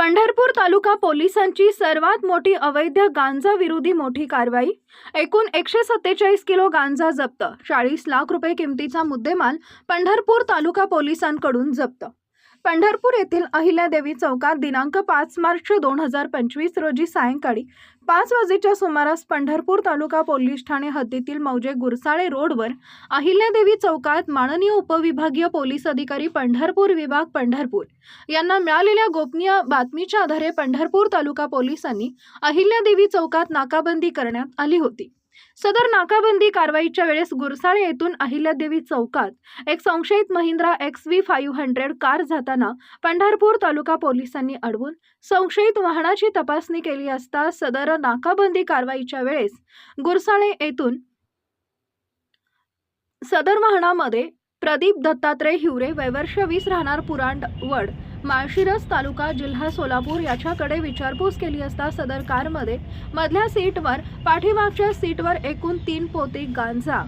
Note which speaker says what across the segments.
Speaker 1: पंढरपूर तालुका पोलिसांची सर्वात मोठी अवैध गांजा विरोधी मोठी कारवाई. एकूण एकशे सत्तेचाळीस किलो गांजा जप्त. चाळीस लाख रुपये किमतीचा मुद्देमाल पंढरपूर तालुका पोलिसांकडून जप्त. पंढरपूर येथील अहिल्यादेवी चौकात दिनांक पाच मार्च दोन हजार पंचवीस रोजी सायंकाळी पाच वाजेच्या सुमारास पंढरपूर तालुका पोलीस ठाणे हद्दीतील मौजे गुरसाळे रोडवर अहिल्यादेवी चौकात माननीय उपविभागीय पोलीस अधिकारी पंढरपूर विभाग पंढरपूर यांना मिळालेल्या गोपनीय बातमीच्या आधारे पंढरपूर तालुका पोलिसांनी अहिल्यादेवी चौकात नाकाबंदी करण्यात आली होती. सदर नाकाबंदी कारवाईच्या वेळेस गुरसाळे येथून अहिल्यादेवी चौकात एक संशयित Mahindra X V five hundred car जाताना पंढरपूर तालुका पोलिसांनी अडवून संशयित वाहनाची तपासणी केली असता सदर नाकाबंदी कारवाईच्या वेळेस गुरसाळे येथून सदर वाहनामध्ये प्रदीप दत्तात्रय हिवरे वैवर्ष वीस राहणार पुरांड वड माळशिरस तालुका जिल्हा सोलापूर याच्याकडे विचारपूस केली असता सदर कारमध्ये मधल्या सीटवर पाठीमागच्या सीटवर एकूण तीन पोते गांजा.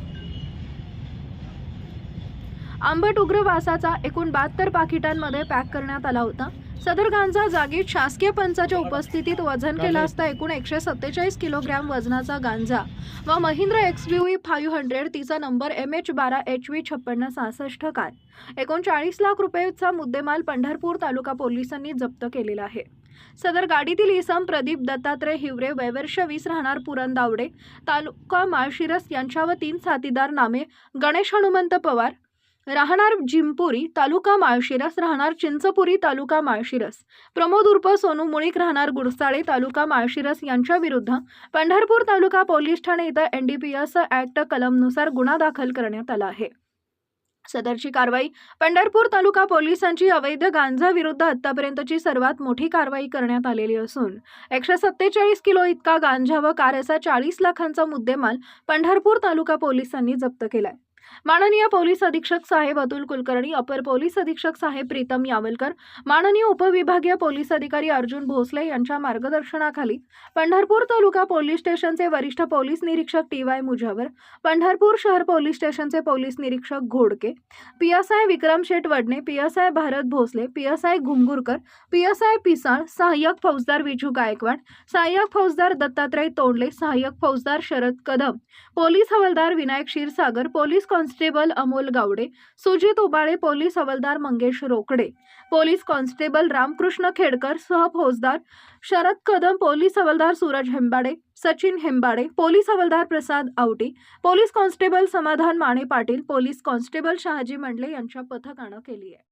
Speaker 1: आंबट उग्र वासाचा एकूण बहात्तर पाकिटांमध्ये पॅक करण्यात आला होता. सदर गांजा जागीच शासकीय पंचाच्या उपस्थितीत वजन केलं असता एकूण एकशे सत्तेचाळीस किलोग्रॅम वजनाचा गांजा. व Mahindra X V five hundred तिचा नंबर एम एच बारा एच व्ही छप्पन्न सहासष्ट कार. एकूण चाळीस लाख रुपयेचा मुद्देमाल पंढरपूर तालुका पोलिसांनी जप्त केलेला आहे. सदर गाडीतील इसम प्रदीप दत्तात्रय हिवरे वैवर्ष वीस राहणार पुरंदावडे तालुका माळशिरस यांच्या व तीन साथीदार नामे गणेश हनुमंत पवार राहणार जिंपुरी तालुका माळशिरस राहणार चिंचपुरी तालुका माळशिरस. प्रमोद उर्फ सोनू मुळीक राहणार गुडसाळे तालुका माळशिरस यांच्या विरुद्ध पंढरपूर तालुका पोलीस ठाणे इथं एनडीपीएस ऍक्ट कलमनुसार गुन्हा दाखल करण्यात आला आहे. सदरची कारवाई पंढरपूर तालुका पोलिसांची अवैध गांजा विरुद्ध आतापर्यंतची सर्वात मोठी कारवाई करण्यात आलेली असून एकशे सत्तेचाळीस किलो इतका गांजा व कार असा चाळीस लाखांचा मुद्देमाल पंढरपूर तालुका पोलिसांनी जप्त केलाय. माननीय पोलीस अधीक्षक साहेब अतुल कुलकर्णी अपर पोलीस अधीक्षक साहेब प्रीतम यावलकर माननीय उपविभागीय पोलीस अधिकारी अर्जुन भोसले यांच्या मार्गदर्शनाखाली पंढरपूर तालुका पोलीस स्टेशनचे वरिष्ठ पोलीस निरीक्षक टी वाय मुजावर पंढरपूर शहर पोलीस स्टेशनचे पोलीस निरीक्षक Ghodke PSI Vikram Sheth Vadne PSI Bharat Bhosale PSI Ghungurkar P S I Pisal सहाय्यक फौजदार विजू गायकवाड सहाय्यक फौजदार दत्तात्रय तोंडले सहाय्यक फौजदार शरद कदम पोलीस हवालदार Vinayak Kshirsagar police constable Amol Gawade Sujit Ubale police हवालदार मंगेश रोकडे पोलीस कॉन्स्टेबल रामकृष्ण खेडकर सह फौजदार शरद कदम पोलीस हवालदार सूरज हेंबाडे सचिन हेंबाडे पोलीस हवालदार Prasad Awati police constable Samadhan Mane Patil police constable Shahaji Mandle यांच्या पथकानं केली आहे.